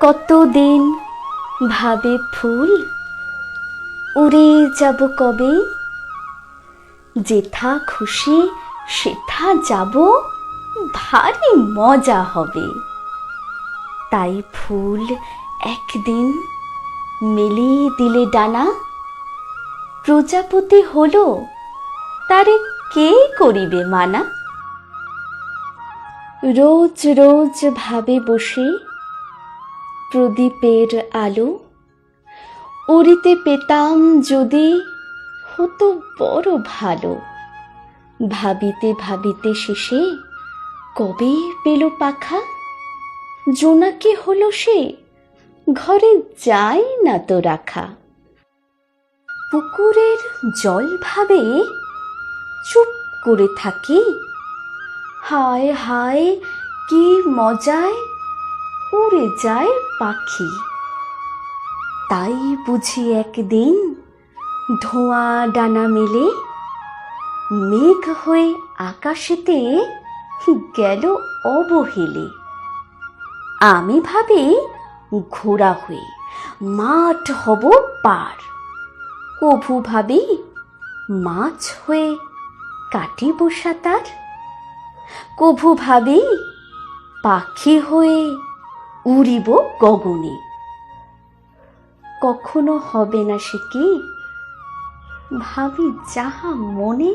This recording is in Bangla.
কতদিন ভাবে ফুল? উড়ে যাব কবে? যেথা খুশি, সেথা যাব। ভারী মজা হবে। তাই ফুল একদিন মেলিয়ে দিলে ডানা। প্রজাপতি হলো, তারে কে করিবে মানা? রোজ রোজ ভাবে বসে প্রদীপের আলো। উড়িতে পেতাম যদি হতো বড় ভালো। ভাবিতে ভাবিতে শেষে কবে পেল পাখা? জোনাকি হলো সে, ঘরে যায় না তো রাখা। পুকুরের জল ভাবে চুপ করে থাকি। হায় হায়, কি মজায় উড়ে যায় পাখি। তাই বুঝি একদিন ধোঁয়া ডানা মেলে মেঘ হয়ে আকাশেতে গেল অবহেলে। আমি ভাবি ঘোড়া হয়ে মাঠ হব পার। কভু ভাবি মাছ হয়ে কাটিব সাঁতার। কভু ভাবি পাখি হয়ে উড়িব গগনে। কখনো হবে না সে কি? ভাবি যাহা মনে